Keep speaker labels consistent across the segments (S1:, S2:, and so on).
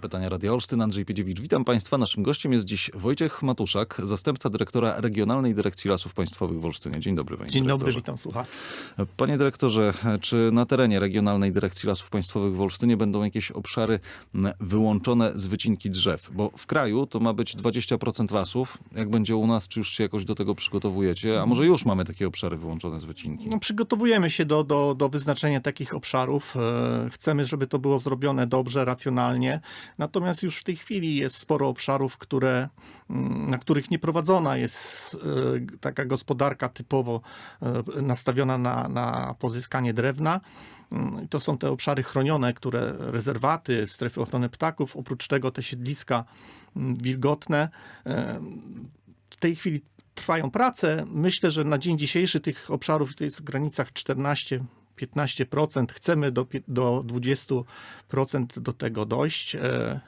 S1: pytania Radia Olsztyn, Andrzej Piedziewicz. Witam Państwa. Naszym gościem jest dziś Wojciech Matuszak, zastępca dyrektora Regionalnej Dyrekcji Lasów Państwowych w Olsztynie. Dzień dobry, panie
S2: Dzień dobry, witam słucha.
S1: Panie dyrektorze, czy na terenie Regionalnej Dyrekcji Lasów Państwowych w Olsztynie będą jakieś obszary wyłączone z wycinki drzew? Bo w kraju to ma być 20% lasów. Jak będzie u nas, czy już się jakoś do tego przygotowujecie? A może już mamy takie obszary wyłączone z wycinki?
S2: No, przygotowujemy się do, do, do wyznaczenia takich obszarów. E, Chcemy, żeby to było zrobione dobrze, racjonalnie. Natomiast już w tej chwili jest sporo obszarów, które, mm, na których nie prowadzona jest e, taka gospodarka typowo e, nastawiona na, na pozyskanie drewna. Mm, To są te obszary chronione, które rezerwaty, strefy ochrony ptaków, oprócz tego te siedliska mm, wilgotne. E, W tej chwili trwają prace. Myślę, że na dzień dzisiejszy tych obszarów to jest w granicach 14. 15%, chcemy do, do 20% do tego dojść. E,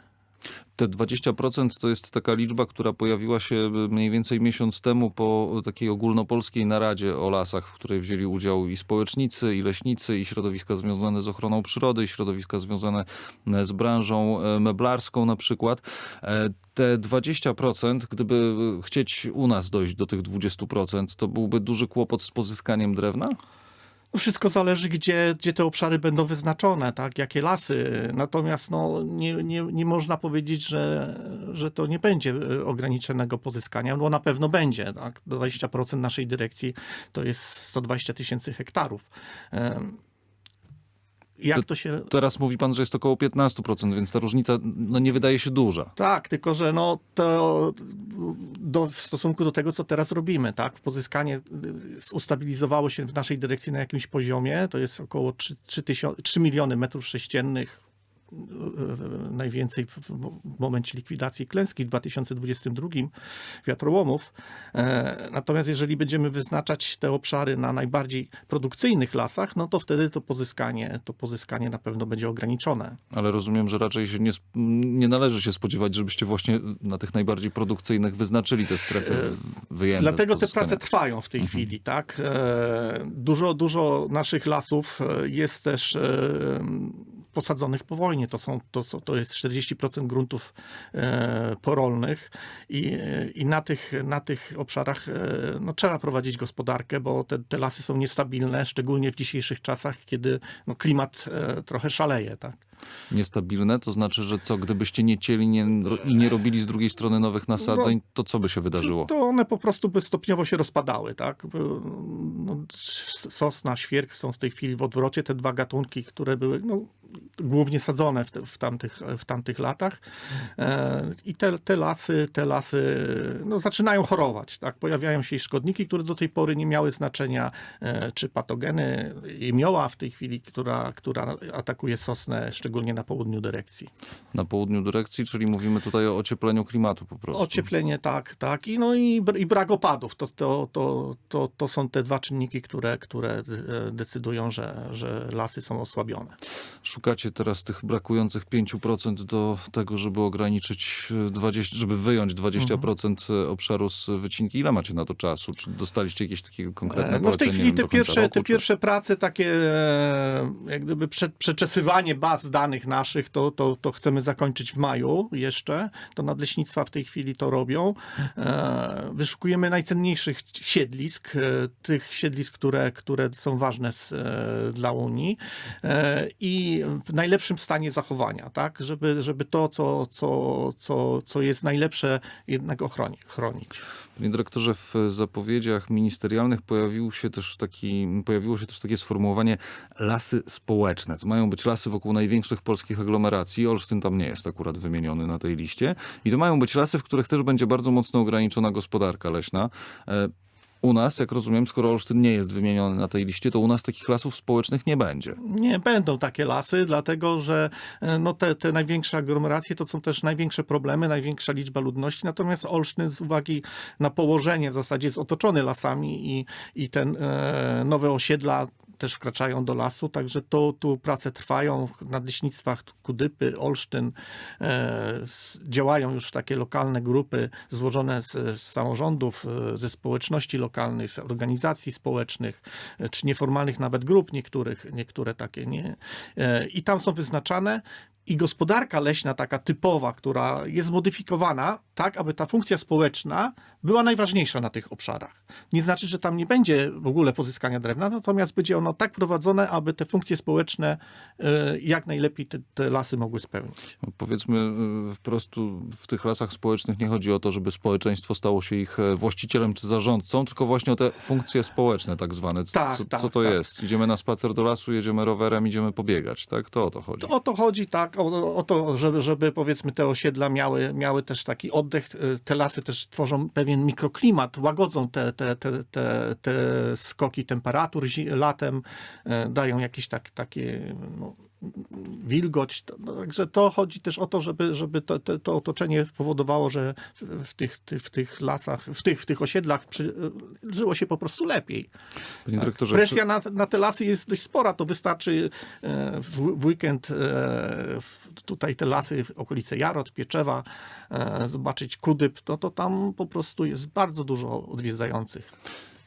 S1: Te 20% to jest taka liczba, która pojawiła się mniej więcej miesiąc temu po takiej ogólnopolskiej naradzie o lasach, w której wzięli udział i społecznicy, i leśnicy, i środowiska związane z ochroną przyrody, i środowiska związane e, z branżą e, meblarską na przykład. E, Te 20%, gdyby chcieć u nas dojść do tych 20%, to byłby duży kłopot z pozyskaniem drewna?
S2: Wszystko zależy, gdzie, gdzie te obszary będą wyznaczone, tak? jakie lasy. Natomiast no, nie, nie, nie można powiedzieć, że, że to nie będzie e, ograniczonego pozyskania, bo na pewno będzie. Tak? 20% naszej dyrekcji to jest 120 tysięcy hektarów. Jak
S1: To-
S2: to się
S1: Teraz mówi pan, że jest około 15%, więc ta różnica no, nie wydaje się duża.
S2: Tak, tylko że no to do, w stosunku do tego, co teraz robimy, tak? Pozyskanie y, ustabilizowało się w naszej dyrekcji na jakimś poziomie, to jest około 3, 3, tysiące- 3 miliony metrów sześciennych najwięcej w, momencie likwidacji klęski w 2022 wiatrołomów. E, Natomiast jeżeli będziemy wyznaczać te obszary na najbardziej produkcyjnych lasach, no to wtedy to pozyskanie, to pozyskanie na pewno będzie ograniczone.
S1: Ale rozumiem, że raczej się nie, nie należy się spodziewać, żebyście właśnie na tych najbardziej produkcyjnych wyznaczyli te strefy wyjęte.
S2: E, Dlatego te prace trwają w tej chwili, tak? E, Dużo, dużo naszych lasów e, jest też e, posadzonych po wojnie. To, są, to, to jest 40% gruntów e, porolnych i, i na, tych, na tych obszarach e, no, trzeba prowadzić gospodarkę, bo te, te lasy są niestabilne, szczególnie w dzisiejszych czasach, kiedy no, klimat e, trochę szaleje, tak?
S1: Niestabilne, to znaczy, że co, gdybyście nie cieli nie, i nie robili z drugiej strony nowych nasadzeń, to co by się wydarzyło?
S2: To one po prostu by stopniowo się rozpadały, tak? No, sosna, świerk są w tej chwili w odwrocie, te dwa gatunki, które były no, głównie sadzone w, te, w, tamtych, w tamtych latach. E, I te, te lasy, te lasy no, zaczynają chorować, tak? Pojawiają się i szkodniki, które do tej pory nie miały znaczenia, e, czy patogeny, jemioła w tej chwili, która, która atakuje sosnę, szczególnie na południu dyrekcji.
S1: Na południu dyrekcji, czyli mówimy tutaj o ociepleniu klimatu po prostu.
S2: Ocieplenie, tak, tak. I, no i, i brak opadów. To, to, to, to, to są te dwa czynniki, które, które e, decydują, że, że lasy są osłabione.
S1: Szukacie teraz tych brakujących 5% do tego, żeby ograniczyć e, 20, żeby wyjąć 20% obszaru z wycinki. Ile macie na to czasu? Czy dostaliście jakieś takie konkretne
S2: No w tej chwili
S1: wiem,
S2: te pierwsze,
S1: roku,
S2: te
S1: czy-
S2: pierwsze prace, takie e, jak gdyby prze, przeczesywanie baz danych naszych, to, to, to chcemy zakończyć w maju jeszcze. To nadleśnictwa w tej chwili to robią. E, wyszukujemy najcenniejszych siedlisk, e, tych siedlisk, które, które są ważne z, e, dla Unii i w najlepszym stanie zachowania, tak? Żeby, żeby to, co, co, co, co jest najlepsze, jednak ochroni, chronić.
S1: Panie dyrektorze, w zapowiedziach ministerialnych pojawił się też taki, pojawiło się też takie sformułowanie lasy społeczne. To mają być lasy wokół największych polskich aglomeracji. Olsztyn tam nie jest akurat wymieniony na tej liście. I to mają być lasy, w których też będzie bardzo mocno ograniczona gospodarka leśna. E, U nas, jak rozumiem, skoro Olsztyn nie jest wymieniony na tej liście, to u nas takich lasów społecznych nie będzie.
S2: Nie będą takie lasy, dlatego że e, no, te, te największe aglomeracje to są też największe problemy, największa liczba ludności. Natomiast Olsztyn z uwagi na położenie w zasadzie jest otoczony lasami i, i te e, nowe osiedla też wkraczają do lasu, także to tu prace trwają w nadleśnictwach Kudypy, Olsztyn. E, działają już takie lokalne grupy złożone z, z samorządów, e, ze społeczności lokalnych, z organizacji społecznych, e, czy nieformalnych nawet grup niektórych, niektóre takie, nie? I tam są wyznaczane i gospodarka leśna taka typowa, która jest zmodyfikowana tak, aby ta funkcja społeczna była najważniejsza na tych obszarach. Nie znaczy, że tam nie będzie w ogóle pozyskania drewna, natomiast będzie ono tak prowadzone, aby te funkcje społeczne e, jak najlepiej te, te lasy mogły spełnić.
S1: No, Powiedzmy y, wprost, w tych lasach społecznych nie chodzi o to, żeby społeczeństwo stało się ich e, właścicielem czy zarządcą, tylko właśnie o te funkcje społeczne tak zwane. C-
S2: Tak,
S1: co,
S2: tak,
S1: co to
S2: tak.
S1: jest? Idziemy na spacer do lasu, jedziemy rowerem, idziemy pobiegać, tak? To o to chodzi.
S2: To o to chodzi, tak, o, o to, żeby, żeby powiedzmy te osiedla miały, miały też taki oddech. e, Te lasy też tworzą pewien mikroklimat, łagodzą te, te, te, te, te skoki temperatur latem, e, dają jakieś tak, takie no, wilgoć. No, także to chodzi też o to, żeby, żeby to, to, to otoczenie powodowało, że w- tych, ty- w tych lasach, w tych, w tych osiedlach przy, e, żyło się po prostu lepiej.
S1: Panie dyrektorze,
S2: Presja na, na te lasy jest dość spora. To wystarczy e, w, w weekend e, w- tutaj te lasy w okolice Jarot, Pieczewa, zobaczyć Kudyb, to, to tam po prostu jest bardzo dużo odwiedzających.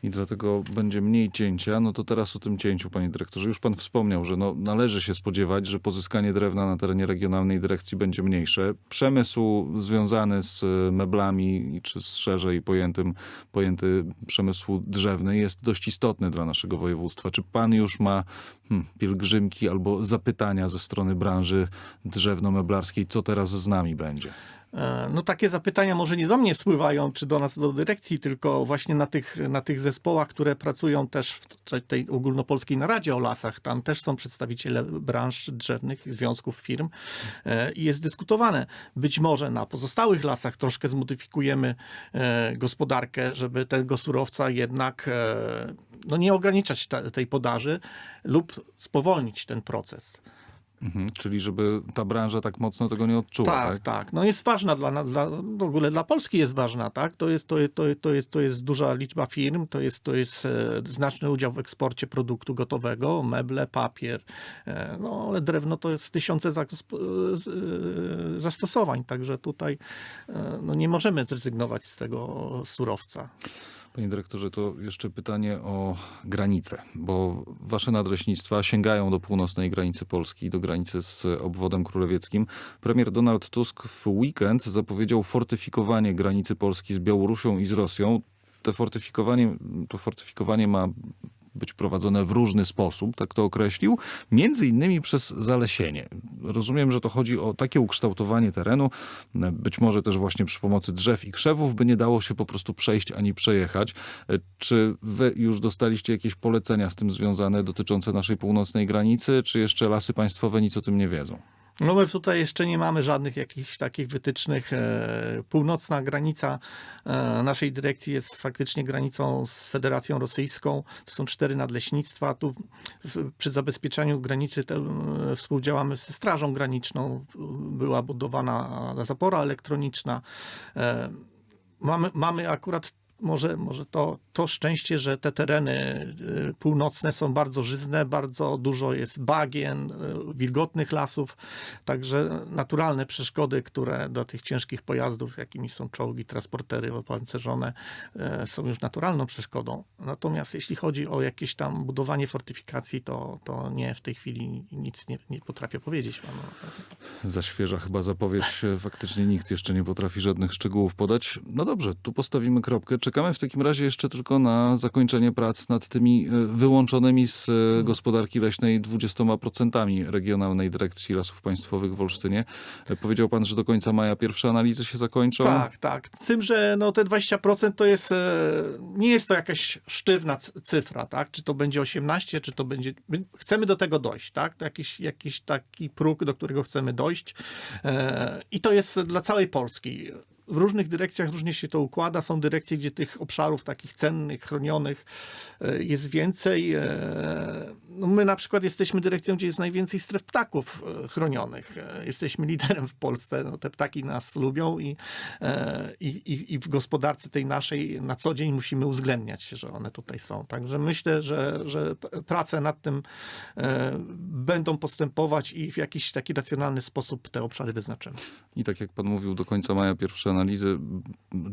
S1: I dlatego będzie mniej cięcia, no to teraz o tym cięciu, panie dyrektorze. Już pan wspomniał, że no, należy się spodziewać, że pozyskanie drewna na terenie regionalnej dyrekcji będzie mniejsze. Przemysł związany z e, meblami, czy z szerzej pojętym, pojęty przemysł drzewny jest dość istotny dla naszego województwa. Czy pan już ma hmm, pielgrzymki albo zapytania ze strony branży drzewno-meblarskiej, co teraz z nami będzie?
S2: E, No takie zapytania może nie do mnie spływają, czy do nas, do dyrekcji, tylko właśnie na tych, na tych zespołach, które pracują też w tej ogólnopolskiej naradzie o lasach. Tam też są przedstawiciele branż drzewnych, związków firm e, i jest dyskutowane. Być może na pozostałych lasach troszkę zmodyfikujemy e, gospodarkę, żeby tego surowca jednak no nie ograniczać tej podaży lub spowolnić ten proces.
S1: Mhm, czyli żeby ta branża tak mocno tego nie odczuła,
S2: Tak,
S1: tak?
S2: tak. No jest ważna dla, dla w ogóle dla Polski jest ważna, tak? To jest, to, to, to, jest, to jest duża liczba firm, to jest, to jest e, znaczny udział w eksporcie produktu gotowego, meble, papier, e, no ale drewno to jest tysiące e, zastosowań, także tutaj no, nie możemy zrezygnować z tego surowca.
S1: Panie dyrektorze, to jeszcze pytanie o granice, bo wasze nadleśnictwa sięgają do północnej granicy Polski, do granicy z obwodem królewieckim. Premier Donald Tusk w weekend zapowiedział fortyfikowanie granicy Polski z Białorusią i z Rosją. Te fortyfikowanie, to fortyfikowanie ma być prowadzone w różny sposób, tak to określił, między innymi przez zalesienie. Rozumiem, że to chodzi o takie ukształtowanie terenu, być może też właśnie przy pomocy drzew i krzewów, by nie dało się po prostu przejść ani przejechać. Czy wy już dostaliście jakieś polecenia z tym związane dotyczące naszej północnej granicy, czy jeszcze lasy państwowe nic o tym nie wiedzą?
S2: No my tutaj jeszcze nie mamy żadnych jakichś takich wytycznych. E, Północna granica e, naszej dyrekcji jest faktycznie granicą z Federacją Rosyjską. To są cztery nadleśnictwa. Tu przy zabezpieczaniu granicy e, współdziałamy ze Strażą Graniczną. Była budowana zapora elektroniczna. Mamy, mamy akurat może, może to, to szczęście, że te tereny y, północne są bardzo żyzne, bardzo dużo jest bagien, y, wilgotnych lasów, także naturalne przeszkody, które do tych ciężkich pojazdów, jakimi są czołgi, transportery opancerzone, y, są już naturalną przeszkodą. Natomiast jeśli chodzi o jakieś tam budowanie fortyfikacji, to, to nie, w tej chwili nic nie, nie potrafię powiedzieć.
S1: Za świeża chyba zapowiedź. e, Faktycznie nikt jeszcze nie potrafi żadnych szczegółów podać. No dobrze, tu postawimy kropkę. Czekamy w takim razie jeszcze tylko na zakończenie prac nad tymi e, wyłączonymi z e, gospodarki leśnej 20% Regionalnej Dyrekcji Lasów Państwowych w Olsztynie. E, Powiedział pan, że do końca maja pierwsze analizy się zakończą.
S2: Tak, tak. Z tym, że no te 20% to jest, nie jest to jakaś sztywna cyfra, tak? Czy to będzie 18, czy to będzie, my chcemy do tego dojść, tak? Jakiś, jakiś taki próg, do którego chcemy dojść i to jest dla całej Polski. W różnych dyrekcjach różnie się to układa. Są dyrekcje, gdzie tych obszarów takich cennych, chronionych e, jest więcej. E, No my na przykład jesteśmy dyrekcją, gdzie jest najwięcej stref ptaków e, chronionych. Jesteśmy liderem w Polsce. No, te ptaki nas lubią i, i, i, w gospodarce tej naszej na co dzień musimy uwzględniać, że one tutaj są. Także myślę, że, że prace nad tym będą postępować i w jakiś taki racjonalny sposób te obszary wyznaczymy.
S1: I tak jak pan mówił, do końca maja pierwsze analizy.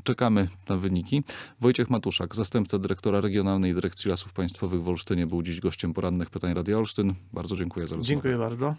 S1: Czekamy na wyniki. Wojciech Matuszak, zastępca dyrektora Regionalnej Dyrekcji Lasów Państwowych w Olsztynie, był dziś gościem porannych pytań Radia Olsztyn. Bardzo dziękuję za rozmowę.
S2: Dziękuję bardzo.